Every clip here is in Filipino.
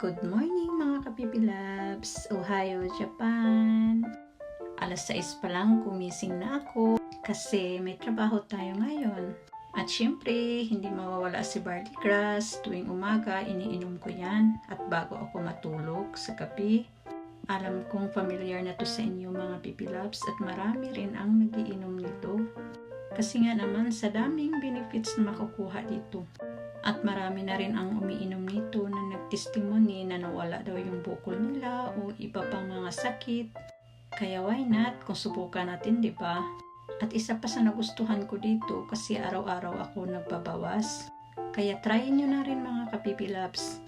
Good morning mga kapipilabs! Ohio, Japan! Alas 6 pa lang kumising na ako kasi may trabaho tayo ngayon. At syempre, hindi mawawala si barley grass. Tuwing umaga, iniinom ko yan. At bago ako matulog sa gabi, alam kong familiar na to sa inyo mga pipilabs at marami rin ang nagiinom nito. Kasi nga naman sa daming benefits na makukuha dito. At marami na rin ang umiinom nito na nagtestimony na nawala daw yung bukol nila o iba pang mga sakit. Kaya why not kung subukan natin, di ba? At isa pa sa nagustuhan ko dito kasi araw-araw ako nagbabawas. Kaya try nyo na rin mga kapipilabs.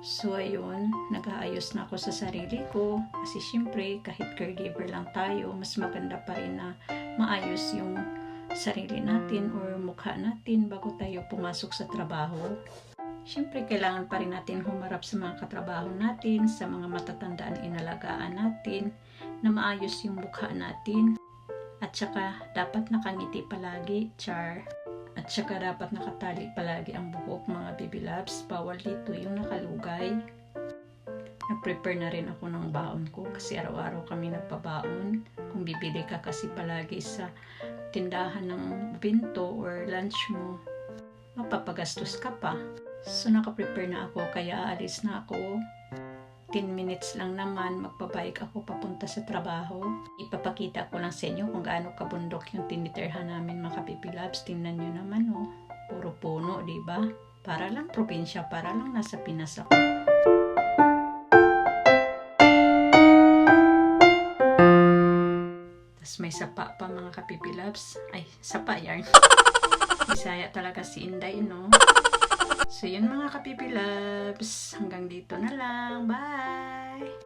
So ayun, nag-aayos na ako sa sarili ko kasi syempre kahit caregiver lang tayo, mas maganda pa rin na maayos yung sarili natin or mukha natin bago tayo pumasok sa trabaho. Siyempre, kailangan pa rin natin humarap sa mga katrabaho natin, sa mga matatandaan inalagaan natin, na maayos yung mukha natin. At saka, dapat nakangiti palagi, char. At saka, dapat nakatali palagi ang buhok, mga baby loves. Bawal dito yung nakalugay. Nag-prepare na rin ako ng baon ko kasi araw-araw kami nagpabaon. Kung bibili ka kasi palagi sa tindahan ng binto or lunch mo, mapapagastos ka pa. So, nakaprepare na ako, kaya aalis na ako. 10 minutes lang naman, magpabike ako papunta sa trabaho. Ipapakita ko lang sa inyo kung gaano kabundok yung tinitirhan namin mga kapipilabs. Tingnan nyo naman, oh. Puro puno, ba? Para lang probinsya, para lang nasa Pinas ako. Tapos may sapa pa mga kapipilabs. Ay, sapa yarn. Bisaya talaga si Inday, no? So, yun mga kapipilabs. Hanggang dito na lang. Bye!